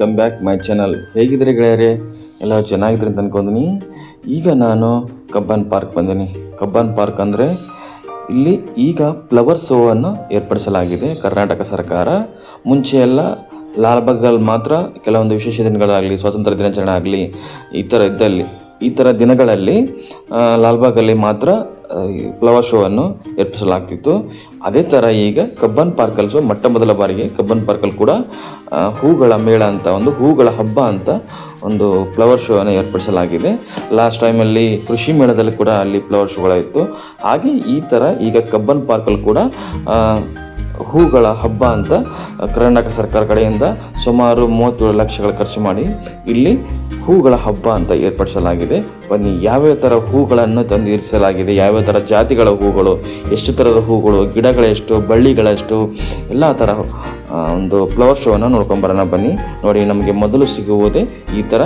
Welcome back my channel ಹೇಗಿದ್ದೀರಿ ಗೆಳೆಯರೆ? ಎಲ್ಲ ಚೆನ್ನಾಗಿದ್ರಿ ಅಂತ ಅನ್ಕೊಂಡಿನಿ ಈಗ ನಾನು ಕಬ್ಬನ್ ಪಾರ್ಕ್ ಬಂದೀನಿ. ಕಬ್ಬನ್ ಪಾರ್ಕ್ ಅಂದರೆ ಇಲ್ಲಿ ಈಗ ಫ್ಲವರ್ ಶೋವನ್ನು ಏರ್ಪಡಿಸಲಾಗಿದೆ ಕರ್ನಾಟಕ ಸರ್ಕಾರ. ಮುಂಚೆ ಎಲ್ಲ ಲಾಲ್ಬಾಗಲ್ಲಿ ಮಾತ್ರ ಕೆಲವೊಂದು ವಿಶೇಷ ದಿನಗಳಾಗಲಿ, ಸ್ವಾತಂತ್ರ್ಯ ದಿನಾಚರಣೆ ಆಗಲಿ ಈ ಥರ ಇದ್ದಲ್ಲಿ ಈ ಥರ ದಿನಗಳಲ್ಲಿ ಲಾಲ್ಬಾಗಲ್ಲಿ ಮಾತ್ರ ಫ್ಲವರ್ ಶೋವನ್ನು ಏರ್ಪಡಿಸಲಾಗ್ತಿತ್ತು. ಅದೇ ಥರ ಈಗ ಕಬ್ಬನ್ ಪಾರ್ಕಲ್ಲಿ ಸೊ ಮೊಟ್ಟ ಮೊದಲ ಬಾರಿಗೆ ಕಬ್ಬನ್ ಪಾರ್ಕಲ್ಲಿ ಕೂಡ ಹೂಗಳ ಮೇಳ ಅಂತ, ಒಂದು ಹೂಗಳ ಹಬ್ಬ ಅಂತ ಒಂದು ಫ್ಲವರ್ ಶೋವನ್ನು ಏರ್ಪಡಿಸಲಾಗಿದೆ. ಲಾಸ್ಟ್ ಟೈಮಲ್ಲಿ ಕೃಷಿ ಮೇಳದಲ್ಲಿ ಕೂಡ ಅಲ್ಲಿ ಫ್ಲವರ್ ಶೋಗಳಿತ್ತು ಹಾಗೆ ಈ ಥರ ಈಗ ಕಬ್ಬನ್ ಪಾರ್ಕಲ್ಲಿ ಕೂಡ ಹೂಗಳ ಹಬ್ಬ ಅಂತ ಕರ್ನಾಟಕ ಸರ್ಕಾರ ಕಡೆಯಿಂದ ಸುಮಾರು ಮೂವತ್ತೇಳು ಲಕ್ಷಗಳ ಖರ್ಚು ಮಾಡಿ ಇಲ್ಲಿ ಹೂಗಳ ಹಬ್ಬ ಅಂತ ಏರ್ಪಡಿಸಲಾಗಿದೆ. ಬನ್ನಿ, ಯಾವ್ಯಾವ ಥರ ಹೂಗಳನ್ನು ತಂದು ಇರಿಸಲಾಗಿದೆ ಯಾವ್ಯಾವ ಥರ ಜಾತಿಗಳ ಹೂಗಳು, ಎಷ್ಟು ಥರದ ಹೂಗಳು, ಗಿಡಗಳೆಷ್ಟು, ಬಳ್ಳಿಗಳೆಷ್ಟು, ಎಲ್ಲ ಥರ ಒಂದು ಫ್ಲವರ್ ಶೋವನ್ನು ನೋಡ್ಕೊಂಬರೋಣ ಬನ್ನಿ. ನೋಡಿ, ನಮಗೆ ಮೊದಲು ಸಿಗುವುದೇ ಈ ಥರ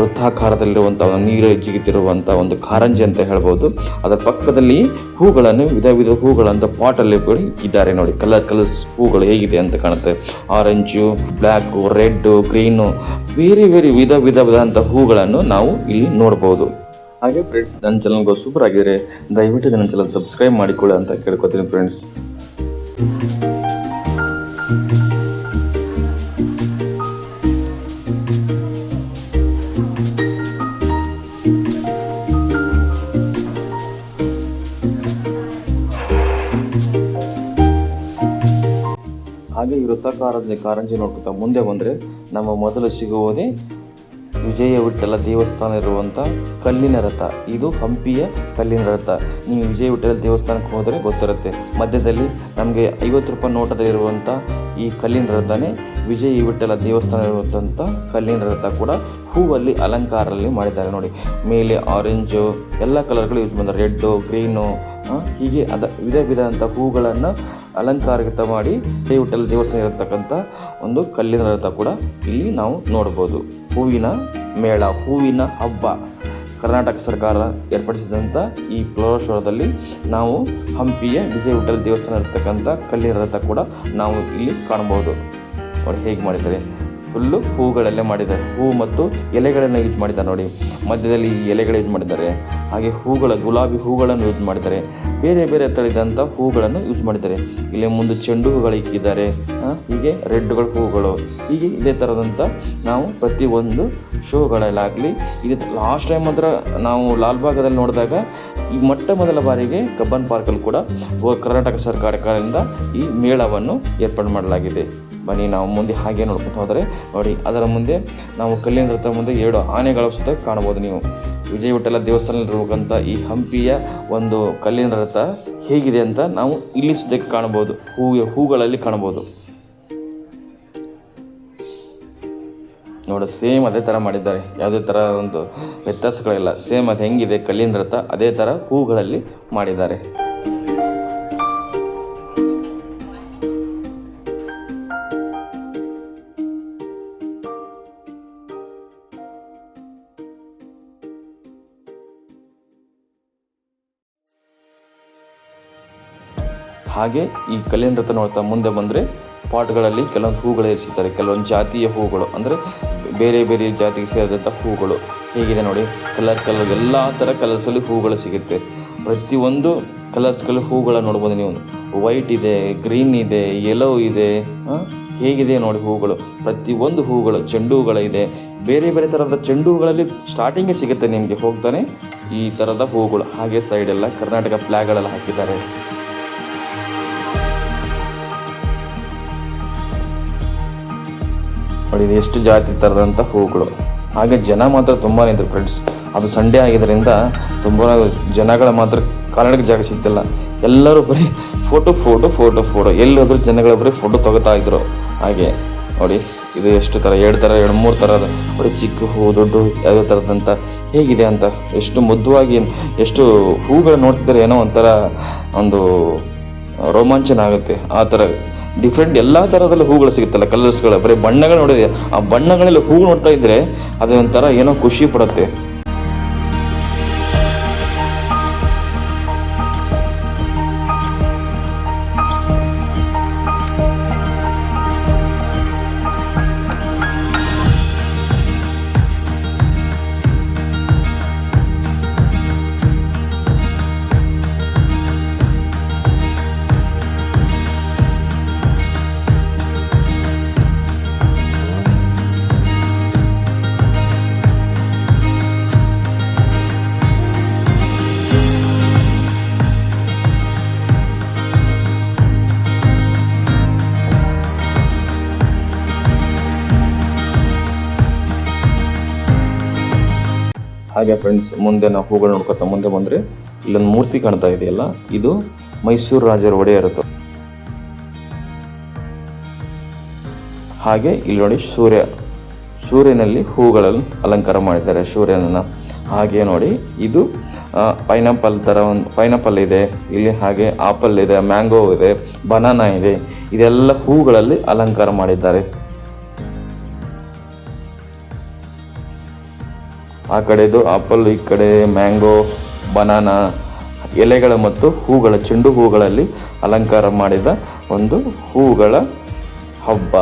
ವೃತ್ತಾಕಾರದಲ್ಲಿರುವಂಥ ನೀರು ಜಿಗಿತಿರುವಂಥ ಒಂದು ಕಾರಂಜಿ ಅಂತ ಹೇಳ್ಬೋದು. ಅದರ ಪಕ್ಕದಲ್ಲಿ ಹೂಗಳನ್ನು, ವಿಧ ವಿಧ ಹೂಗಳಂತ ಪಾಟಲ್ಲಿ ಇಕ್ಕಿದ್ದಾರೆ ನೋಡಿ. ಕಲರ್ ಕಲರ್ಸ್ ಹೂಗಳು ಹೇಗಿದೆ ಅಂತ ಕಾಣುತ್ತೆ. ಆರೆಂಜು ಬ್ಲ್ಯಾಕು ರೆಡ್ಡು ಗ್ರೀನು ಬೇರೆ ಬೇರೆ ವಿಧ ವಿಧ ವಿಧಂಥ ಹೂಗಳನ್ನು ನಾವು ಇಲ್ಲಿ ನೋಡ್ಬೋದು. ಹಾಗೆ ಫ್ರೆಂಡ್ಸ್ ನನ್ನ ಚಾನಲ್ಗೆ ಸೂಪರ್ ಆಗಿದೆ ದಯವಿಟ್ಟು ನನ್ನ ಚಾನಲ್ ಸಬ್ಸ್ಕ್ರೈಬ್ ಮಾಡಿಕೊಳ್ಳಿ ಅಂತ ಕೇಳ್ಕೊತೀನಿ ಫ್ರೆಂಡ್ಸ್ ವೃತ್ತಾಕಾರದ ಕಾರಂಜಿ ನೋಡ್ಕೊತಾ ಮುಂದೆ ಬಂದರೆ ನಮ್ಮ ಮೊದಲು ಸಿಗುವುದೇ ವಿಜಯ ವಿಠಲ ದೇವಸ್ಥಾನ ಇರುವಂಥ ಕಲ್ಲಿನ ರಥ. ಇದು ಹಂಪಿಯ ಕಲ್ಲಿನ ರಥ. ನೀವು ವಿಜಯ ವಿಠಲ ದೇವಸ್ಥಾನಕ್ಕೆ ಹೋದರೆ ಗೊತ್ತಿರುತ್ತೆ. ಮಧ್ಯದಲ್ಲಿ ನಮಗೆ ಐವತ್ತು ರೂಪಾಯಿ ನೋಟದಲ್ಲಿರುವಂಥ ಈ ಕಲ್ಲಿನ ರಥನೇ ವಿಜಯ ವಿಠಲ ದೇವಸ್ಥಾನ ಇರುವಂಥ ಕಲ್ಲಿನ ರಥ ಕೂಡ ಹೂವಲ್ಲಿ ಅಲಂಕಾರದಲ್ಲಿ ಮಾಡಿದ್ದಾರೆ ನೋಡಿ. ಮೇಲೆ ಆರೆಂಜು ಎಲ್ಲ ಕಲರ್ಗಳು ಯೂಸ್ ಬಂದ ರೆಡ್ಡು ಗ್ರೀನು ಹೀಗೆ ಅದ ವಿಧ ವಿಧ ಅಂತ ಹೂಗಳನ್ನು ಅಲಂಕಾರಿತ ಮಾಡಿ ವಿಠ್ಠಲ ದೇವಸ್ಥಾನ ಇರತಕ್ಕಂಥ ಒಂದು ಕಲ್ಲಿನ ರಥ ಕೂಡ ಇಲ್ಲಿ ನಾವು ನೋಡ್ಬೋದು. ಹೂವಿನ ಮೇಳ, ಹೂವಿನ ಹಬ್ಬ. ಕರ್ನಾಟಕ ಸರ್ಕಾರ ಏರ್ಪಡಿಸಿದಂಥ ಈ ಫ್ಲವರ್ ನಾವು ಹಂಪಿಯ ವಿಜಯ ವಿಠ್ಠಲ ದೇವಸ್ಥಾನ ಇರತಕ್ಕಂಥ ಕಲ್ಲಿನ ರಥ ಕೂಡ ನಾವು ಇಲ್ಲಿ ಕಾಣ್ಬೋದು ಅವ್ರು ಹೇಗೆ ಮಾಡಿದ್ದಾರೆ. ಫುಲ್ಲು ಹೂಗಳಲ್ಲೇ ಮಾಡಿದ್ದಾರೆ. ಹೂ ಮತ್ತು ಎಲೆಗಳನ್ನು ಯೂಸ್ ಮಾಡಿದ್ದಾರೆ ನೋಡಿ. ಮಧ್ಯದಲ್ಲಿ ಎಲೆಗಳು ಯೂಸ್ ಮಾಡಿದ್ದಾರೆ. ಹಾಗೆ ಹೂಗಳ, ಗುಲಾಬಿ ಹೂಗಳನ್ನು ಯೂಸ್ ಮಾಡಿದ್ದಾರೆ. ಬೇರೆ ಬೇರೆ ತಳಿದಂಥ ಹೂಗಳನ್ನು ಯೂಸ್ ಮಾಡಿದ್ದಾರೆ. ಇಲ್ಲಿ ಮುಂದೆ ಚೆಂಡು ಹೂಗಳು ಇಕ್ಕಿದ್ದಾರೆ ಹೀಗೆ ರೆಡ್ಗಳು ಹೂಗಳು. ಹೀಗೆ ಇದೇ ಥರದಂಥ ನಾವು ಪ್ರತಿಯೊಂದು ಶೋಗಳಲ್ಲಾಗಲಿ ಇದು ಲಾಸ್ಟ್ ಟೈಮ್ ಮಾತ್ರ ನಾವು ಲಾಲ್ಬಾಗದಲ್ಲಿ ನೋಡಿದಾಗ ಈ ಮೊಟ್ಟ ಮೊದಲ ಬಾರಿಗೆ ಕಬ್ಬನ್ ಪಾರ್ಕಲ್ಲಿ ಕೂಡ ಕರ್ನಾಟಕ ಸರ್ಕಾರದಿಂದ ಈ ಮೇಳವನ್ನು ಏರ್ಪಾಡು ಮಾಡಲಾಗಿದೆ. ಬನ್ನಿ, ನಾವು ಮುಂದೆ ಹಾಗೆ ನೋಡ್ಕೊತ ಹೋದರೆ ನೋಡಿ, ಅದರ ಮುಂದೆ ನಾವು ಕಲ್ಲಿನ ರಥ ಮುಂದೆ ಎರಡು ಆನೆಗಳ ಸುತ್ತ ಕಾಣಬಹುದು ನೀವು. ವಿಜಯ ವಿಠಲ ದೇವಸ್ಥಾನದಲ್ಲಿರುವಂಥ ಈ ಹಂಪಿಯ ಒಂದು ಕಲ್ಲಿನ ರಥ ಹೇಗಿದೆ ಅಂತ ನಾವು ಇಲ್ಲಿ ಸುದ್ದಕ್ಕೆ ಕಾಣಬಹುದು. ಹೂ, ಹೂಗಳಲ್ಲಿ ಕಾಣಬಹುದು. ನೋಡಿ, ಸೇಮ್ ಅದೇ ಥರ ಮಾಡಿದ್ದಾರೆ. ಯಾವುದೇ ಥರ ಒಂದು ವ್ಯತ್ಯಾಸಗಳಿಲ್ಲ. ಸೇಮ್ ಅದು ಹೆಂಗಿದೆ ಕಲ್ಲಿನ ರಥ ಅದೇ ಥರ ಹೂಗಳಲ್ಲಿ ಮಾಡಿದ್ದಾರೆ. ಹಾಗೆ ಈ ಕಲ್ಲಿನ ರಥ ನೋಡ್ತಾ ಮುಂದೆ ಬಂದರೆ ಪಾಟ್ಗಳಲ್ಲಿ ಕೆಲವೊಂದು ಹೂಗಳು ಇರಿಸಿದ್ದಾರೆ. ಕೆಲವೊಂದು ಜಾತಿಯ ಹೂಗಳು, ಅಂದರೆ ಬೇರೆ ಬೇರೆ ಜಾತಿಗೆ ಸೇರಿದಂಥ ಹೂಗಳು. ಹೇಗಿದೆ ನೋಡಿ ಕಲರ್ ಕಲರ್ ಎಲ್ಲ ಥರ ಕಲರ್ಸಲ್ಲಿ ಹೂಗಳು ಸಿಗುತ್ತೆ. ಪ್ರತಿಯೊಂದು ಕಲರ್ಸ್ಗಳು ಹೂಗಳ ನೋಡ್ಬೋದು ನೀವು. ವೈಟ್ ಇದೆ ಗ್ರೀನ್ ಇದೆ ಯೆಲೋ ಇದೆ ಹೇಗಿದೆ ನೋಡಿ ಹೂಗಳು. ಪ್ರತಿಯೊಂದು ಹೂಗಳು ಚೆಂಡು ಹೂಗಳಿದೆ ಬೇರೆ ಬೇರೆ ಥರದ ಚೆಂಡು ಹೂಗಳಲ್ಲಿ ಸ್ಟಾರ್ಟಿಂಗೇ ಸಿಗುತ್ತೆ ನಿಮಗೆ ಹೋಗ್ತಾನೆ ಈ ಥರದ ಹೂಗಳು. ಹಾಗೆ ಸೈಡೆಲ್ಲ ಕರ್ನಾಟಕ ಫ್ಲ್ಯಾಗ್ಗಳೆಲ್ಲ ಹಾಕಿದ್ದಾರೆ. ನೋಡಿ ಇದು ಎಷ್ಟು ಜಾತಿ ಥರದಂಥ ಹೂಗಳು ಹಾಗೆ ಜನ ಮಾತ್ರ ತುಂಬಾ ಇದ್ರು ಫ್ರೆಂಡ್ಸ್ ಅದು ಸಂಡೇ ಆಗಿದ್ದರಿಂದ ತುಂಬ ಜನಗಳ ಮಾತ್ರ ಕಾರಣಕ್ಕೆ ಜಾಗ ಸಿಗ್ತಿಲ್ಲ. ಎಲ್ಲರೂ ಬರೀ ಫೋಟೋ ಫೋಟೋ ಫೋಟೋ ಫೋಟೋ ಎಲ್ಲಿ ಹೋದ್ರೂ ಜನಗಳು ಬರೀ ಫೋಟೋ ತೊಗೋತಾ ಇದ್ರು. ಹಾಗೆ ನೋಡಿ, ಇದು ಎಷ್ಟು ಥರ ಎರಡು ಥರ ಎರಡು ಮೂರು ಥರ ಬರೀ ಚಿಕ್ಕ ಹೂ ದೊಡ್ಡ ಯಾವುದೇ ಥರದಂಥ ಹೇಗಿದೆ ಅಂತ. ಎಷ್ಟು ಮುದ್ದವಾಗಿ ಎಷ್ಟು ಹೂಗಳು ನೋಡ್ತಿದ್ದಾರೆ ಏನೋ ಒಂಥರ ಒಂದು ರೋಮಾಂಚನ ಆಗುತ್ತೆ. ಆ ಥರ ಡಿಫ್ರೆಂಟ್ ಎಲ್ಲ ಥರದಲ್ಲಿ ಹೂಗಳು ಸಿಗುತ್ತಲ್ಲ ಕಲರ್ಸ್ಗಳು ಬರೀ ಬಣ್ಣಗಳು ನೋಡಿದೆ ಆ ಬಣ್ಣಗಳಲ್ಲಿ ಹೂ ನೋಡ್ತಾ ಇದ್ರೆ ಅದೊಂಥರ ಏನೋ ಖುಷಿ ಪಡುತ್ತೆ. ಹಾಗೆ ಫ್ರೆಂಡ್ಸ್ ಮುಂದೆ ನಾವು ಹೂಗಳು ನೋಡ್ಕೊತಾ ಮುಂದೆ ಬಂದರೆ ಇಲ್ಲೊಂದು ಮೂರ್ತಿ ಕಾಣ್ತಾ ಇದೆಯಲ್ಲ, ಇದು ಮೈಸೂರು ರಾಜರ ಒಡೆಯರದು ಹಾಗೆ ಇಲ್ಲಿ ನೋಡಿ ಸೂರ್ಯ, ಸೂರ್ಯನಲ್ಲಿ ಹೂಗಳನ್ನು ಅಲಂಕಾರ ಮಾಡಿದ್ದಾರೆ ಸೂರ್ಯನನ್ನು. ಹಾಗೆ ನೋಡಿ, ಇದು ಪೈನಾಪಲ್ ಥರ ಒಂದು ಪೈನಾಪಲ್ ಇದೆ, ಇಲ್ಲಿ ಹಾಗೆ ಆಪಲ್ ಇದೆ ಮ್ಯಾಂಗೋ ಇದೆ ಬನಾನಾ ಇದೆ, ಇದೆಲ್ಲ ಹೂಗಳಲ್ಲಿ ಅಲಂಕಾರ ಮಾಡಿದ್ದಾರೆ. ಆ ಕಡೆದು ಆಪಲ್, ಈ ಕಡೆ ಮ್ಯಾಂಗೋ, ಬನಾನಾ, ಎಲೆಗಳ ಮತ್ತು ಹೂಗಳ, ಚೆಂಡು ಹೂಗಳಲ್ಲಿ ಅಲಂಕಾರ ಮಾಡಿದ ಒಂದು ಹೂಗಳ ಹಬ್ಬ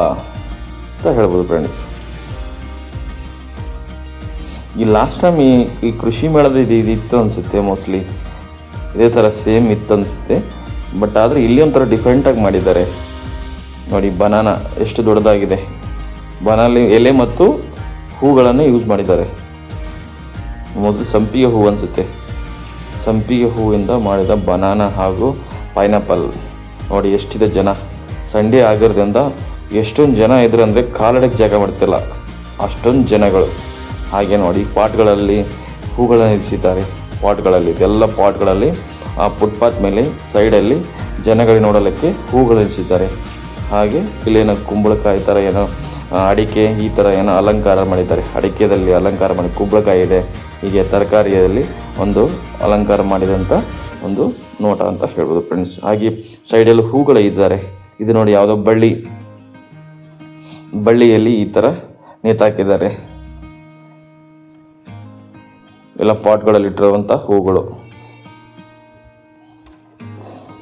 ಅಂತ ಹೇಳ್ಬೋದು ಫ್ರೆಂಡ್ಸ್ ಈ ಲಾಸ್ಟ್ ಟೈಮ್ ಈ ಈ ಕೃಷಿ ಮೇಳದ ಇದು ಇದು ಇತ್ತು ಅನಿಸುತ್ತೆ ಮೋಸ್ಟ್ಲಿ ಇದೇ ಥರ ಸೇಮ್ ಇತ್ತು ಅನಿಸುತ್ತೆ. ಬಟ್ ಆದರೆ ಇಲ್ಲಿ ಒಂಥರ ಡಿಫ್ರೆಂಟಾಗಿ ಮಾಡಿದ್ದಾರೆ. ನೋಡಿ, ಬನಾನ ಎಷ್ಟು ದೊಡ್ಡದಾಗಿದೆ. ಬನಾಲಿ ಎಲೆ ಮತ್ತು ಹೂಗಳನ್ನು ಯೂಸ್ ಮಾಡಿದ್ದಾರೆ. ಮೊದಲು ಸಂಪಿಗೆ ಹೂವು ಅನಿಸುತ್ತೆ. ಸಂಪಿಗೆ ಹೂವಿಂದ ಮಾಡಿದ ಬನಾನ ಹಾಗೂ ಪೈನಾಪಲ್. ನೋಡಿ ಎಷ್ಟಿದೆ ಜನ. ಸಂಡೇ ಆಗಿರೋದ್ರಿಂದ ಎಷ್ಟೊಂದು ಜನ ಇದ್ರು ಅಂದರೆ ಕಾಲಡಕ್ಕೆ ಜಾಗ ಮಾಡ್ತಿಲ್ಲ. ಅಷ್ಟೊಂದು ಜನಗಳು. ಹಾಗೆ ನೋಡಿ ಪಾಟ್ಗಳಲ್ಲಿ ಹೂಗಳನ್ನು ಇರಿಸಿದ್ದಾರೆ. ಪಾಟ್ಗಳಲ್ಲಿ ಇದೆಲ್ಲ ಪಾಟ್ಗಳಲ್ಲಿ ಆ ಫುಟ್ಪಾತ್ ಮೇಲೆ ಸೈಡಲ್ಲಿ ಜನಗಳಿಗೆ ನೋಡಲಿಕ್ಕೆ ಹೂಗಳು ಇರಿಸಿದ್ದಾರೆ. ಹಾಗೆ ಇಲ್ಲೇನೋ ಕುಂಬಳಕಾಯಿ ಥರ ಏನೋ ಅಡಿಕೆ ಈ ಥರ ಏನೋ ಅಲಂಕಾರ ಮಾಡಿದ್ದಾರೆ. ಅಡಿಕೆದಲ್ಲಿ ಅಲಂಕಾರ ಮಾಡಿ ಕುಂಬಳಕಾಯಿ ಇದೆ. ಹೀಗೆ ತರಕಾರಿಯಲ್ಲಿ ಒಂದು ಅಲಂಕಾರ ಮಾಡಿದಂಥ ಒಂದು ನೋಟ ಅಂತ ಹೇಳ್ಬೋದು ಫ್ರೆಂಡ್ಸ್ ಹಾಗೆ ಸೈಡಲ್ಲಿ ಹೂಗಳು ಇದ್ದಾರೆ. ಇದು ನೋಡಿ ಯಾವುದೋ ಬಳ್ಳಿ. ಬಳ್ಳಿಯಲ್ಲಿ ಈ ಥರ ನೇತಾಕಿದ್ದಾರೆ. ಎಲ್ಲ ಪಾಟ್ಗಳಲ್ಲಿ ಇಟ್ಟಿರುವಂಥ ಹೂಗಳು.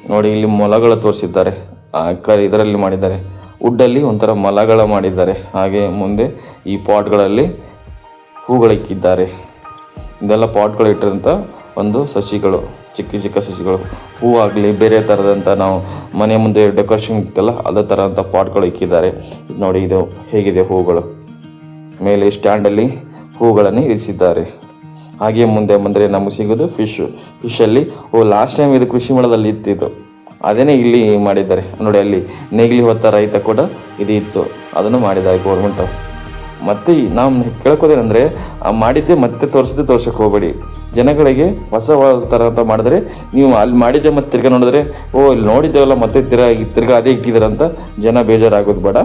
ನೋಡಿ ಇಲ್ಲಿ ಮೊಲಗಳು ತೋರಿಸಿದ್ದಾರೆ. ಆ ಕ ಇದರಲ್ಲಿ ಮಾಡಿದ್ದಾರೆ. ವುಡ್ಡಲ್ಲಿ ಒಂಥರ ಮಲಗಳ ಮಾಡಿದ್ದಾರೆ. ಹಾಗೆ ಮುಂದೆ ಈ ಪಾಟ್ಗಳಲ್ಲಿ ಹೂಗಳಿಕ್ಕಿದ್ದಾರೆ. ಇದೆಲ್ಲ ಪಾಟ್ಗಳು ಇಟ್ಟಿರೋಂಥ ಒಂದು ಸಸಿಗಳು, ಚಿಕ್ಕ ಚಿಕ್ಕ ಸಸಿಗಳು. ಹೂ ಆಗಲಿ, ಬೇರೆ ಥರದಂಥ ನಾವು ಮನೆ ಮುಂದೆ ಡೆಕೋರೇಷನ್ ಇತ್ತಲ್ಲ, ಅದೇ ಥರ ಪಾಟ್ಗಳು ಇಕ್ಕಿದ್ದಾರೆ. ನೋಡಿ, ಇದು ಹೇಗಿದೆ ಹೂಗಳು. ಮೇಲೆ ಸ್ಟ್ಯಾಂಡಲ್ಲಿ ಹೂಗಳನ್ನು ಇರಿಸಿದ್ದಾರೆ. ಹಾಗೆ ಮುಂದೆ ಬಂದರೆ ನಮಗೆ ಸಿಗೋದು ಫಿಶ್ ಫಿಶಲ್ಲಿ ಓ ಲಾಸ್ಟ್ ಟೈಮ್ ಇದು ಕೃಷಿ ಮೇಳದಲ್ಲಿ ಇತ್ತಿದ್ದು. ಅದೇನೇ ಇಲ್ಲಿ ಮಾಡಿದ್ದಾರೆ. ನೋಡಿ, ಅಲ್ಲಿ ನೇಗಿಲಿ ಹೊತ್ತ ರೈತ ಕೂಡ ಇದು ಇತ್ತು. ಅದನ್ನು ಮಾಡಿದ್ದಾರೆ ಗೌರ್ಮೆಂಟು ಮತ್ತೆ ನಾವು ಕೇಳ್ಕೋದೇನೆಂದರೆ ಮಾಡಿದ್ದೆ ಮತ್ತೆ ತೋರಿಸಿದ್ದೆ ತೋರ್ಸಕ್ಕೆ ಹೋಗಬೇಡಿ. ಜನಗಳಿಗೆ ಹೊಸ ಥರ ಅಂತ ಮಾಡಿದ್ರೆ, ನೀವು ಅಲ್ಲಿ ಮಾಡಿದ್ದೆ ಮತ್ತೆ ತಿರ್ಗಾ ನೋಡಿದ್ರೆ, ಓ, ಇಲ್ಲಿ ನೋಡಿದ್ದೇವಲ್ಲ ಮತ್ತೆ ತಿರ್ಗಾ ತಿರ್ಗಾ ಅದೇ ಇಕ್ಕಿದಾರೆ ಜನ ಬೇಜಾರಾಗೋದು ಬೇಡ.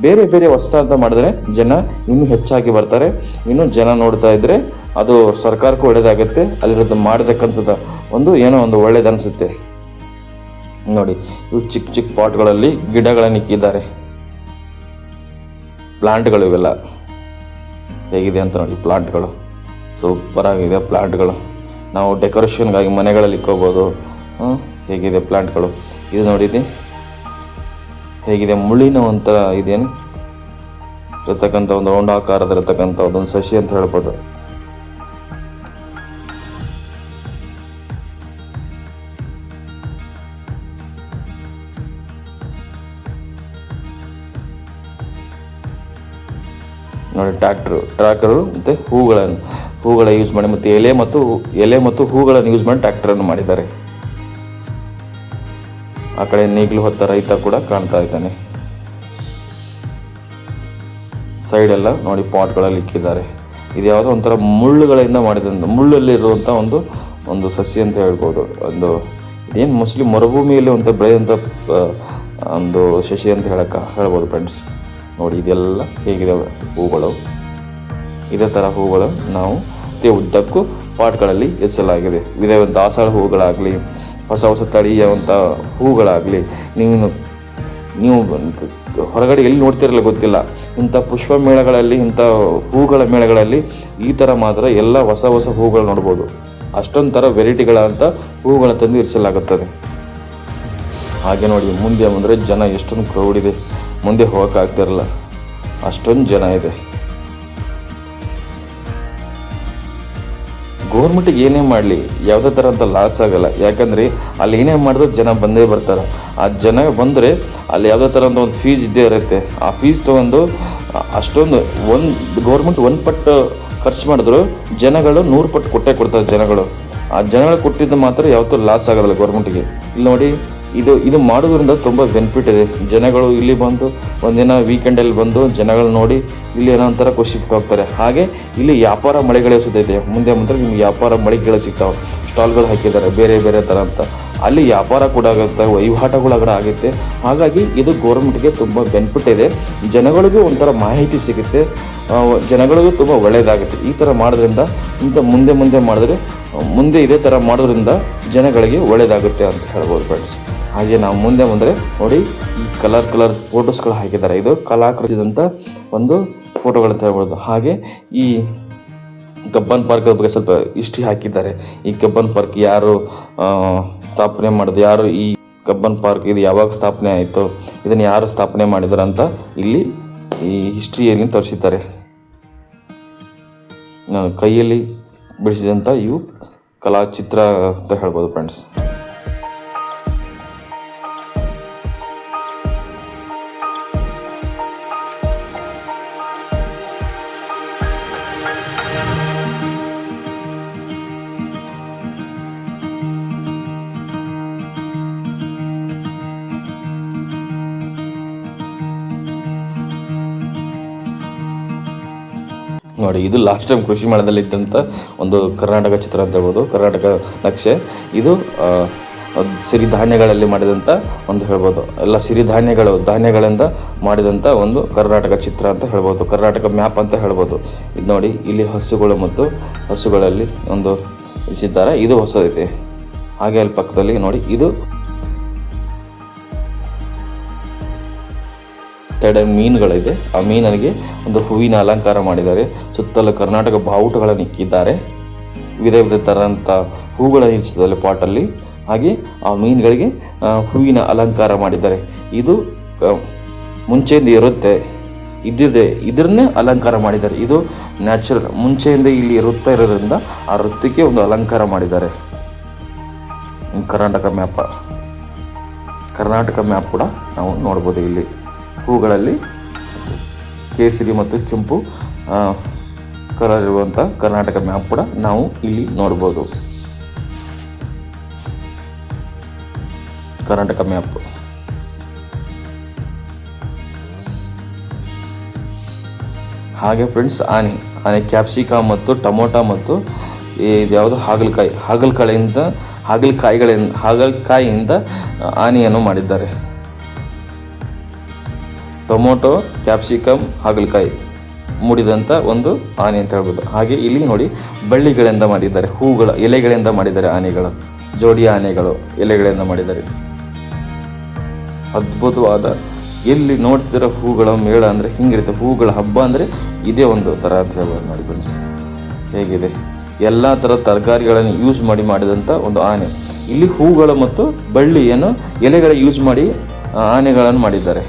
ಬೇರೆ ಬೇರೆ ಹೊಸ ಅಂತ ಮಾಡಿದ್ರೆ ಜನ ಇನ್ನೂ ಹೆಚ್ಚಾಗಿ ಬರ್ತಾರೆ. ಇನ್ನೂ ಜನ ನೋಡ್ತಾ ಇದ್ದರೆ ಅದು ಸರ್ಕಾರಕ್ಕೂ ಒಳ್ಳೇದಾಗುತ್ತೆ. ಅಲ್ಲಿರೋದು ಮಾಡಿದಕ್ಕಂಥದ್ದು ಒಂದು ಏನೋ ಒಂದು ಒಳ್ಳೇದು ಅನಿಸುತ್ತೆ. ನೋಡಿ, ಇವು ಚಿಕ್ಕ ಚಿಕ್ಕ ಪಾಟ್ಗಳಲ್ಲಿ ಗಿಡಗಳನ್ನು ಇಕ್ಕಿದ್ದಾರೆ. ಪ್ಲಾಂಟ್ಗಳು ಇವೆಲ್ಲ. ಹೇಗಿದೆ ಅಂತ ನೋಡಿ, ಪ್ಲಾಂಟ್ಗಳು. ಸೂಪರಾಗಿದೆ ಪ್ಲಾಂಟ್ಗಳು. ನಾವು ಡೆಕೋರೇಷನ್ಗಾಗಿ ಮನೆಗಳಲ್ಲಿ ಇಕ್ಕೋಬೋದು. ಹೇಗಿದೆ ಪ್ಲಾಂಟ್ಗಳು. ಇದು ನೋಡಿದೆ ಹೇಗಿದೆ ಮುಳ್ಳಿನ ಒಂಥರ ಇದೇನು? ಇರತಕ್ಕಂಥ ಒಂದು ರೌಂಡಾಕಾರದಿರತಕ್ಕಂಥ ಒಂದೊಂದು ಸಸಿ ಅಂತ ಹೇಳ್ಬೋದು. ನೋಡಿ ಟ್ರ್ಯಾಕ್ಟ್ರು ಮತ್ತು ಹೂಗಳನ್ನು, ಹೂಗಳ ಯೂಸ್ ಮಾಡಿ ಮತ್ತು ಎಲೆ ಮತ್ತು ಎಲೆ ಮತ್ತು ಹೂಗಳನ್ನು ಯೂಸ್ ಮಾಡಿ ಟ್ರ್ಯಾಕ್ಟರನ್ನು ಮಾಡಿದ್ದಾರೆ. ಆ ಕಡೆ ನೇಗಿಲು ಹೊತ್ತ ರೈತ ಕೂಡ ಕಾಣ್ತಾ ಇದ್ದಾನೆ. ಸೈಡೆಲ್ಲ ನೋಡಿ ಪಾಟ್ಗಳಲ್ಲಿ ಇಕ್ಕಿದ್ದಾರೆ. ಇದು ಯಾವುದೋ ಒಂಥರ ಮುಳ್ಳುಗಳಿಂದ ಮಾಡಿದಂಥ ಮುಳ್ಳಲ್ಲಿರುವಂಥ ಒಂದು ಒಂದು ಸಸಿ ಅಂತ ಹೇಳ್ಬೋದು. ಒಂದು, ಇದೇನು ಮೋಸ್ಟ್ಲಿ ಮರುಭೂಮಿಯಲ್ಲಿ ಅಂತ ಬೆಳೆಯುವಂಥ ಒಂದು ಶಶಿ ಅಂತ ಹೇಳಕ್ಕೆ ಹೇಳ್ಬೋದು ಫ್ರೆಂಡ್ಸ್ ನೋಡಿ, ಇದೆಲ್ಲ ಹೇಗಿದೆ ಹೂಗಳು. ಇದೇ ಥರ ಹೂಗಳನ್ನು ನಾವು ಉದ್ದಕ್ಕೂ ಪಾಟ್ಗಳಲ್ಲಿ ಎಸಲಾಗಿದೆ ಒಂದು ದಾಸಾಳ ಹೂಗಳಾಗಲಿ ಹೊಸ ಹೊಸ ತಳಿಯವಂಥ ಹೂಗಳಾಗಲಿ ನೀವು ನೀವು ಹೊರಗಡೆ ಎಲ್ಲಿ ನೋಡ್ತಿರಲ್ಲ ಗೊತ್ತಿಲ್ಲ. ಇಂಥ ಪುಷ್ಪ ಮೇಳಗಳಲ್ಲಿ ಇಂಥ ಹೂಗಳ ಮೇಳಗಳಲ್ಲಿ ಈ ಥರ ಮಾತ್ರ ಎಲ್ಲ ಹೊಸ ಹೊಸ ಹೂಗಳು ನೋಡ್ಬೋದು. ಅಷ್ಟೊಂದು ಥರ ವೆರೈಟಿಗಳಂಥ ಹೂಗಳ ತಂದು ಇರಿಸಲಾಗುತ್ತದೆ. ಹಾಗೆ ನೋಡಿ, ಮುಂದೆ ಬಂದರೆ ಜನ ಎಷ್ಟೊಂದು ಕ್ರೌಡ್ ಇದೆ. ಮುಂದೆ ಹೋಗೋಕ್ಕಾಗ್ತಿರಲ್ಲ ಅಷ್ಟೊಂದು ಜನ ಇದೆ. ಗೌರ್ಮೆಂಟಿಗೆ ಏನೇ ಮಾಡಲಿ, ಯಾವುದೇ ಥರದ ಲಾಸ್ ಆಗಲ್ಲ. ಯಾಕಂದರೆ ಅಲ್ಲಿ ಏನೇ ಮಾಡಿದ್ರು ಜನ ಬಂದೇ ಬರ್ತಾರೆ. ಆ ಜನ ಬಂದರೆ ಅಲ್ಲಿ ಯಾವುದೇ ಥರ ಒಂದು ಫೀಸ್ ಇದ್ದೇ ಇರುತ್ತೆ. ಆ ಫೀಸ್ ತೊಗೊಂಡು ಅಷ್ಟೊಂದು ಒಂದು, ಗೌರ್ಮೆಂಟ್ ಒಂದು ಪಟ್ಟು ಖರ್ಚು ಮಾಡಿದ್ರು ಜನಗಳು ನೂರು ಪಟ್ಟು ಕೊಟ್ಟೇ ಕೊಡ್ತಾರೆ ಜನಗಳು. ಆ ಜನಗಳು ಕೊಟ್ಟಿದ್ದು ಮಾತ್ರ ಯಾವತ್ತೂ ಲಾಸ್ ಆಗೋದಿಲ್ಲ ಗೌರ್ಮೆಂಟಿಗೆ. ಇಲ್ಲಿ ನೋಡಿ ಇದು ಇದು ಮಾಡೋದ್ರಿಂದ ತುಂಬ ಬೆನಿಫಿಟ್ ಇದೆ. ಜನಗಳು ಇಲ್ಲಿ ಬಂದು ಒಂದಿನ ವೀಕೆಂಡಲ್ಲಿ ಬಂದು ಜನಗಳು ನೋಡಿ ಇಲ್ಲಿ ಏನೋ ಒಂಥರ ಖುಷಿ ಹೋಗ್ತಾರೆ ಹಾಗೆ ಇಲ್ಲಿ ವ್ಯಾಪಾರ ಮಳಿಗಳೇ ಸುತ್ತೈತೆ ಮುಂದೆ ಮುಂದೆ ನಿಮ್ಗೆ ವ್ಯಾಪಾರ ಮಳಿಗೆಗಳು ಸಿಗ್ತಾವೆ. ಸ್ಟಾಲ್ಗಳು ಹಾಕಿದ್ದಾರೆ. ಬೇರೆ ಬೇರೆ ಥರ ಅಂತ. ಅಲ್ಲಿ ವ್ಯಾಪಾರ ಕೂಡ ಆಗುತ್ತೆ ವಹಿವಾಟಗಳು ಕೂಡ ಆಗುತ್ತೆ. ಹಾಗಾಗಿ ಇದು ಗೌರ್ಮೆಂಟ್ಗೆ ತುಂಬ ಬೆನಿಫಿಟ್ ಇದೆ. ಜನಗಳಿಗೂ ಒಂಥರ ಮಾಹಿತಿ ಸಿಗುತ್ತೆ. ಜನಗಳಿಗೂ ತುಂಬ ಒಳ್ಳೆಯದಾಗುತ್ತೆ ಈ ಥರ ಮಾಡೋದ್ರಿಂದ ಇಂಥ ಮುಂದೆ ಮುಂದೆ ಮಾಡಿದ್ರೆ, ಮುಂದೆ ಇದೇ ಥರ ಮಾಡೋದ್ರಿಂದ ಜನಗಳಿಗೆ ಒಳ್ಳೆಯದಾಗುತ್ತೆ ಅಂತ ಹೇಳ್ಬೋದು ಫ್ರೆಂಡ್ಸ್ ಹಾಗೆ ನಾವು ಮುಂದೆ ಬಂದರೆ ನೋಡಿ ಈ ಕಲರ್ ಕಲರ್ ಫೋಟೋಸ್ಗಳು ಹಾಕಿದ್ದಾರೆ. ಇದು ಕಲಾಕೃತಿದಂಥ ಒಂದು ಫೋಟೋಗಳಂತ ಹೇಳ್ಬೋದು. ಹಾಗೆ ಈ ಕಬ್ಬನ್ ಪಾರ್ಕ್ ಬಗ್ಗೆ ಸ್ವಲ್ಪ ಹಿಸ್ಟ್ರಿ ಹಾಕಿದ್ದಾರೆ. ಈ ಕಬ್ಬನ್ ಪಾರ್ಕ್ ಯಾರು ಸ್ಥಾಪನೆ ಮಾಡಿದ್ರು, ಯಾರು ಈ ಕಬ್ಬನ್ ಪಾರ್ಕ್ ಇದು ಯಾವಾಗ ಸ್ಥಾಪನೆ ಆಯಿತು, ಇದನ್ನು ಯಾರು ಸ್ಥಾಪನೆ ಮಾಡಿದ್ರು ಅಂತ ಇಲ್ಲಿ ಈ ಹಿಸ್ಟ್ರಿಯಲ್ಲಿ ತೋರಿಸಿದ್ದಾರೆ. ಕೈಯಲ್ಲಿ ಬಿಡಿಸಿದಂಥ ಇವು ಕಲಾಚಿತ್ರ ಅಂತ ಹೇಳ್ಬೋದು ಫ್ರೆಂಡ್ಸ್ ನೋಡಿ, ಇದು ಲಾಸ್ಟ್ ಟೈಮ್ ಕೃಷಿ ಮೇಳದಲ್ಲಿ ಇದ್ದಂಥ ಒಂದು ಕರ್ನಾಟಕ ಚಿತ್ರ ಅಂತ ಹೇಳ್ಬೋದು, ಕರ್ನಾಟಕ ನಕ್ಷೆ. ಇದು ಸಿರಿಧಾನ್ಯಗಳಲ್ಲಿ ಮಾಡಿದಂಥ ಒಂದು ಹೇಳ್ಬೋದು. ಎಲ್ಲ ಸಿರಿಧಾನ್ಯಗಳು ಧಾನ್ಯಗಳಿಂದ ಮಾಡಿದಂಥ ಒಂದು ಕರ್ನಾಟಕ ಚಿತ್ರ ಅಂತ ಹೇಳ್ಬೋದು, ಕರ್ನಾಟಕ ಮ್ಯಾಪ್ ಅಂತ ಹೇಳ್ಬೋದು. ಇದು ನೋಡಿ, ಇಲ್ಲಿ ಹಸುಗಳು ಮತ್ತು ಹಸುಗಳಲ್ಲಿ ಒಂದು ಇರಿಸಿದ್ದಾರೆ ಇದು ಹೊಸದಿದೆ. ಹಾಗೆ ಅಲ್ಲಿ ಪಕ್ಕದಲ್ಲಿ ನೋಡಿ, ಇದು ಎರಡು ಮೀನುಗಳಿದೆ. ಆ ಮೀನಿಗೆ ಒಂದು ಹೂವಿನ ಅಲಂಕಾರ ಮಾಡಿದ್ದಾರೆ. ಸುತ್ತಲೂ ಕರ್ನಾಟಕ ಬಾವುಟಗಳನ್ನು ಇಕ್ಕಿದ್ದಾರೆ. ವಿಧ ವಿಧ ಥರಂಥ ಹೂಗಳ ಇರಿಸಿದ್ದಾರೆ ಪಾಟಲ್ಲಿ. ಹಾಗೆ ಆ ಮೀನುಗಳಿಗೆ ಹೂವಿನ ಅಲಂಕಾರ ಮಾಡಿದ್ದಾರೆ. ಇದು ಮುಂಚೆಯಿಂದ ಇರುತ್ತೆ. ಇದ್ದಿದೆ ಇದನ್ನೇ ಅಲಂಕಾರ ಮಾಡಿದ್ದಾರೆ. ಇದು ನ್ಯಾಚುರಲ್. ಮುಂಚೆಯಿಂದ ಇಲ್ಲಿ ವೃತ್ತ ಇರೋದ್ರಿಂದ ಆ ವೃತ್ತಕ್ಕೆ ಒಂದು ಅಲಂಕಾರ ಮಾಡಿದ್ದಾರೆ. ಕರ್ನಾಟಕ ಮ್ಯಾಪ. ಕರ್ನಾಟಕ ಮ್ಯಾಪ್ ಕೂಡ ನಾವು ನೋಡ್ಬೋದು ಇಲ್ಲಿ. ಹೂಗಳಲ್ಲಿ ಕೇಸರಿ ಮತ್ತು ಕೆಂಪು ಕಲರ್ ಇರುವಂಥ ಕರ್ನಾಟಕ ಮ್ಯಾಪ್ ಕೂಡ ನಾವು ಇಲ್ಲಿ ನೋಡ್ಬೋದು. ಕರ್ನಾಟಕ ಮ್ಯಾಪ್ ಹಾಗೆ ಫ್ರೆಂಡ್ಸ್ ಆನೆ ಆನೆ ಕ್ಯಾಪ್ಸಿಕಮ್ ಮತ್ತು ಟೊಮೊಟೊ ಮತ್ತು ಇದ್ಯಾವುದು ಹಾಗಲಕಾಯಿ ಹಾಗಲಕಾಯಿಂದ ಹಾಗಲಕಾಯಿಗಳಿಂದ, ಹಾಗಲಕಾಯಿಯಿಂದ ಆನೆಯನ್ನು ಮಾಡಿದ್ದಾರೆ. ಟೊಮೊಟೊ ಕ್ಯಾಪ್ಸಿಕಮ್ ಹಾಗಲಕಾಯಿ ಮೂಡಿದಂಥ ಒಂದು ಆನೆ ಅಂತ ಹೇಳ್ಬೋದು. ಹಾಗೆ ಇಲ್ಲಿ ನೋಡಿ ಬಳ್ಳಿಗಳಿಂದ ಮಾಡಿದ್ದಾರೆ ಹೂಗಳ ಎಲೆಗಳಿಂದ ಮಾಡಿದ್ದಾರೆ ಆನೆಗಳು, ಜೋಡಿ ಆನೆಗಳು ಎಲೆಗಳಿಂದ ಮಾಡಿದ್ದಾರೆ. ಅದ್ಭುತವಾದ ಎಲ್ಲಿ ನೋಡ್ತಿದ್ರೆ ಹೂಗಳ ಮೇಳ ಅಂದರೆ ಹಿಂಗಿರುತ್ತೆ. ಹೂಗಳ ಹಬ್ಬ ಅಂದರೆ ಇದೇ ಒಂದು ಥರ ಅಂತ ಹೇಳ್ಬೋದು ನೋಡಿ ಫ್ರೆಂಡ್ಸ್. ಹೇಗಿದೆ? ಎಲ್ಲ ಥರ ತರಕಾರಿಗಳನ್ನು ಯೂಸ್ ಮಾಡಿ ಮಾಡಿದಂಥ ಒಂದು ಆನೆ. ಇಲ್ಲಿ ಹೂಗಳು ಮತ್ತು ಬಳ್ಳಿಯನ್ನು ಎಲೆಗಳ ಯೂಸ್ ಮಾಡಿ ಆನೆಗಳನ್ನು ಮಾಡಿದ್ದಾರೆ.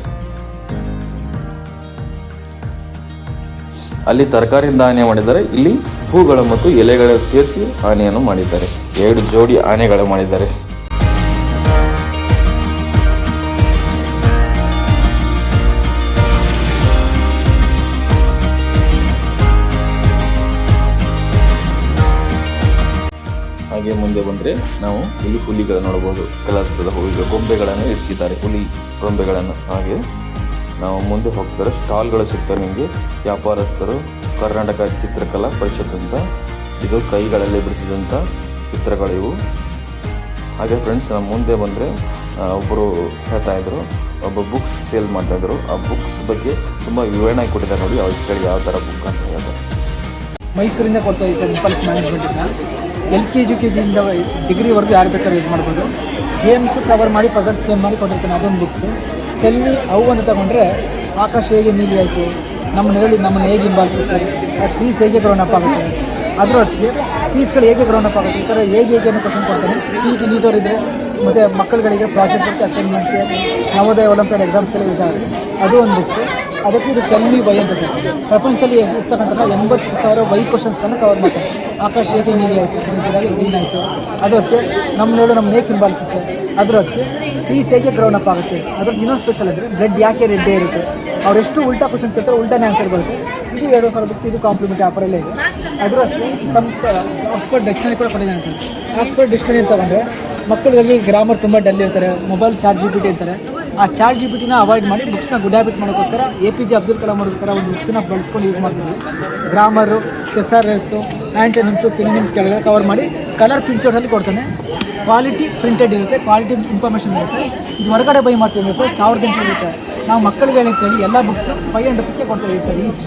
ಅಲ್ಲಿ ತರಕಾರಿಯಿಂದ ಆನೆ ಮಾಡಿದ್ದಾರೆ. ಇಲ್ಲಿ ಹೂಗಳು ಮತ್ತು ಎಲೆಗಳ ಸೇರಿಸಿ ಆನೆಯನ್ನು ಮಾಡಿದ್ದಾರೆ. ಎರಡು ಜೋಡಿ ಆನೆಗಳು ಮಾಡಿದ್ದಾರೆ. ಹಾಗೆ ಮುಂದೆ ಬಂದ್ರೆ ನಾವು ಇಲ್ಲಿ ಹುಲಿಗಳನ್ನು ನೋಡಬಹುದು. ಕಲರ್ಸದ ಹೂವಿಗೆ ಗೊಂಬೆಗಳನ್ನು ಇರಿಸಿದ್ದಾರೆ. ಹುಲಿ ಗೊಂಬೆಗಳನ್ನು ಹಾಗೆ ನಾವು ಮುಂದೆ ಹೋಗ್ತಾರೆ. ಸ್ಟಾಲ್ಗಳು ಸಿಗ್ತವೆ ನಿಮಗೆ. ವ್ಯಾಪಾರಸ್ಥರು, ಕರ್ನಾಟಕ ಚಿತ್ರಕಲಾ ಪರಿಷತ್ ಅಂತ ಇದು ಕೈಗಳಲ್ಲಿ ಬಿಡಿಸಿದಂಥ ಚಿತ್ರಗಳಿವು ಹಾಗೆ ಫ್ರೆಂಡ್ಸ್ ನಮ್ಮ ಮುಂದೆ ಬಂದರೆ ಒಬ್ಬರು ಹೇಳ್ತಾಯಿದ್ರು ಒಬ್ಬ ಬುಕ್ಸ್ ಸೇಲ್ ಮಾಡ್ತಾ ಇದ್ರು. ಆ ಬುಕ್ಸ್ ಬಗ್ಗೆ ತುಂಬ ವಿವರಣೆ ಕೊಟ್ಟಿದ್ದಾರೆ ನೋಡಿ, ಅವ್ರ ಕೇಳಿ ಯಾವ ಥರ ಬುಕ್ ಅಂತ ಹೇಳಿದ್ರು ಮೈಸೂರಿಂದ ಕೊಡ್ತಾ ಸರ್ ಇಂಪಲ್ಸ್ ಮ್ಯಾನೇಜ್ಮೆಂಟಿಂದ ಎಲ್ ಕೆ ಜಿ ಕೆ ಜಿಯಿಂದ ಡಿಗ್ರಿವರೆಗೂ ಯಾರು ಬೇಕಾದ್ರೂ ಯೂಸ್ ಮಾಡ್ಬೋದು. ಗೇಮ್ಸ್ ಕವರ್ ಮಾಡಿ ಪಜಲ್ಸ್ ಗೇಮ್ ಮಾಡಿ ಕೊಟ್ಟಿರ್ತಾನೆ, ಅದೊಂದು ಬುಕ್ಸು ಕೆಲ್ವಿ ಅವು ಅಂತ ತಗೊಂಡ್ರೆ ಆಕಾಶ ಹೇಗೆ ನೀಲಿ ಆಯಿತು? ನಮ್ಮ ನೆರಳಿ ನಮ್ಮನ್ನು ಹೇಗೆ ಹಿಂಬಾಲಿಸುತ್ತೆ? ಆ ಟ್ರೀಸ್ ಹೇಗೆ ಗ್ರೌಂಡ್ ಅಪ್ ಆಗುತ್ತೆ? ಅದರ ಅಷ್ಟೇ ಟ್ರೀಸ್ಗಳು ಹೇಗೆ ಗ್ರೌಂಡ್ ಅಪ್ ಆಗುತ್ತೆ? ಈ ಥರ ಹೇಗೆ ಹೇಗೆ ಅನ್ನೋ ಕ್ವಶನ್ ಕೊಡ್ತಾನೆ. ಸಿ ಟಿ ನೀಟರ್ ಇದ್ದರೆ ಮತ್ತು ಮಕ್ಕಳುಗಳಿಗೆ ಪ್ರಾಜೆಕ್ಟ್ ಅಸೈನ್ಮೆಂಟ್ಗೆ ನವೋದಯ ಒಲಿಂಪಿಯಾಡ್ ಎಕ್ಸಾಮ್ಸ್ಗೆಲ್ಲ ಯೂಸ್ ಆಗುತ್ತೆ. ಅದು ಒಂದು ಬುಕ್ಸು ಅದಕ್ಕೆ ಇದು ಟೆಲ್ ಬೈ ಅಂತ ಸರ್. ಪ್ರಪಂಚದಲ್ಲಿ ಇರ್ತಕ್ಕಂಥ ಎಂಬತ್ತು ಸಾವಿರ ವೈ ಕ್ವಶನ್ಸ್ಗಳನ್ನ ಕವರ್ ಮಾಡ್ತಾರೆ. ಆಕಾಶ ಹೇಗೆ ನೀಲಿ ಆಯಿತು ಚೆನ್ನಾಗಿ ಗ್ರೀನ್ ಆಯಿತು. ಅದು ಅದಕ್ಕೆ ನಮ್ಮ ನೋಡು ನಮ್ಮ ನೇಕ್ ಹಿಂಬಾಲಿಸುತ್ತೆ ಅದ್ರ ಅದಕ್ಕೆ ಟ್ರೀಸ್ ಹೇಗೆ ಗ್ರೌಂಡ್ ಅಪ್ ಆಗುತ್ತೆ. ಅದ್ರದ್ದು ಇನ್ನೊಂದು ಸ್ಪೆಷಲ್ ಅಂದರೆ ಬ್ಲಡ್ ಯಾಕೆ ರೆಡ್ಡೇ ಇರುತ್ತೆ? ಅವರೆಷ್ಟು ಉಲ್ಟಾ ಕ್ವಶನ್ಸ್ ಕೇಳ್ತಾರೆ ಉಲ್ಟಾನೇ ಆನ್ಸರ್ ಬರುತ್ತೆ. ಇದು ಎರಡು ಸಾವಿರ ಬುಕ್ಸ್ ಇದು ಕಾಂಪ್ಲಿಮೆಂಟ್ ಆಫರಲ್ಲೇ ಇದೆ. ಅದ್ರ ಸ್ವಲ್ಪ ಆಕ್ಸ್ಫರ್ಡ್ ಡಿಕ್ಷನರಿ ಕೂಡ ಕೊಟ್ಟಿದ್ದಾನೆ ಸರ್ ಆಕ್ಸ್ಫರ್ಡ್ ಡಿಕ್ಷನರಿ ಬಂದರೆ ಮಕ್ಕಳುಗಳಿಗೆ ಗ್ರಾಮರ್ ತುಂಬ ಡಲ್ ಇರ್ತಾರೆ. ಮೊಬೈಲ್ ಚಾರ್ಜ್ ಪಿ ಇರ್ತಾರೆ ಆ ಚಾರ್ಜ್ ಜಿ ಟಿನ ಅವಾಯ್ಡ್ ಮಾಡಿ ಬುಕ್ಸ್ನ ಗುಡ್ ಹ್ಯಾಬಿಟ್ ಮಾಡೋಕ್ಕೋಸ್ಕರ A P J Abdul Kalam ಅವ್ರ ಥರ ಒಂದು ಬುಕ್ಸ್ನ ಬಳಸ್ಕೊಂಡು ಯೂಸ್ ಮಾಡ್ತೀವಿ ಗ್ರಾಮರು ಎಸ್ಸು ಆ್ಯಂಟನಿಮ್ಸು ಸಿನಿಮಿಮ್ಸ್ ಕೆಳಗೆ ಕವರ್ ಮಾಡಿ ಕಲರ್ ಪ್ರಿಂಟ್ಔಟಲ್ಲಿ ಕೊಡ್ತಾನೆ. ಕ್ವಾಲಿಟಿ ಪ್ರಿಂಟೆಡ್ ಇರುತ್ತೆ. ಕ್ವಾಲಿಟಿ ಇನ್ಫಾರ್ಮೇಷನ್ ಇರುತ್ತೆ. ಇದು ಹೊರಗಡೆ ಬೈ ಮಾಡ್ತೀವಿ ಸರ್ ಸಾವಿರದ ಎಂಟು ಇರುತ್ತೆ ನಾವು ಮಕ್ಕಳಿಗೆ ಹೇಳಿ, ಎಲ್ಲ ಬುಕ್ಸ್ನ ಫೈವ್ ಹಂಡ್ರೆಡ್ ರುಪೀಸ್ಗೆ ಕೊಡ್ತೀವಿ ಸರ್ ಈಚ್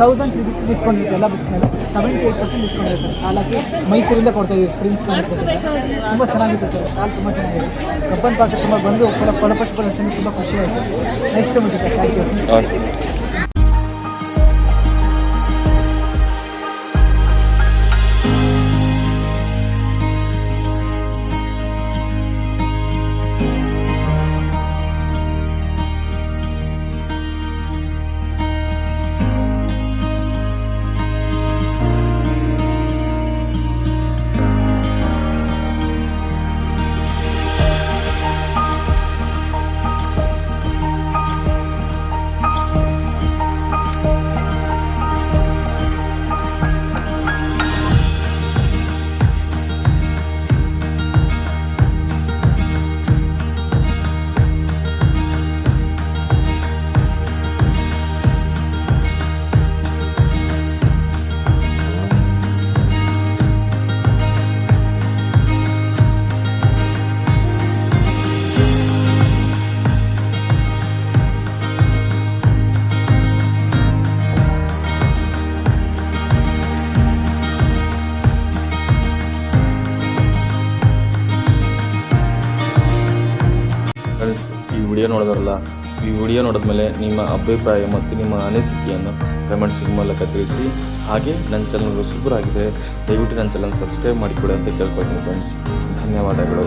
ತೌಸಂಡ್ ಡಿಸ್ಕೌಂಟ್ ಇರುತ್ತೆ ಎಲ್ಲ ಬುಕ್ಸ್ ಮೇಲೆ ಸೆವೆಂಟಿ ಏಯ್ಟ್ ಪರ್ಸೆಂಟ್ ಡಿಸ್ಕೌಂಟ್ ಇದೆ ಸರ್ ಹಾಲಾಕಿ ಮೈಸೂರಿಂದ ಕೊಡ್ತಾ ಇದ್ದೀವಿ ಸ್ಪ್ರಿಂಗ್ಸ್ ಕೊಟ್ಟಿದ್ದಾರೆ ತುಂಬ ಚೆನ್ನಾಗಿತ್ತು ಸರ್ ಹಾಲು ತುಂಬ ಚೆನ್ನಾಗಿದೆ ಕಬ್ಬನ್ ಪಾಕ ತುಂಬ ಬಂದು ಕೊಡ ಕೊಡಪಷ್ಟು ತುಂಬ ಖುಷಿ ಆಯಿತು ನೆಕ್ಸ್ಟ್ ಮಟ್ಟಿ ಸರ್ ಥ್ಯಾಂಕ್ ಯು ಈ ನೋಡಿದ ಮೇಲೆ ನಿಮ್ಮ ಅಭಿಪ್ರಾಯ ಮತ್ತು ನಿಮ್ಮ ಅನಿಸಿಕೆಯನ್ನು ಕಮೆಂಟ್ಸ್ ಮೂಲಕ ತಿಳಿಸಿ. ಹಾಗೆ ನನ್ನ ಚಾನಲ್ ಆಗಿದೆ. ದಯವಿಟ್ಟು ನನ್ನ ಚಾನಲ್ ಸಬ್ಸ್ಕ್ರೈಬ್ ಮಾಡಿಕೊಡಿ ಅಂತ ಕೇಳ್ಕೊಳ್ತೀನಿ ಫ್ರೆಂಡ್ಸ್ ಧನ್ಯವಾದಗಳು.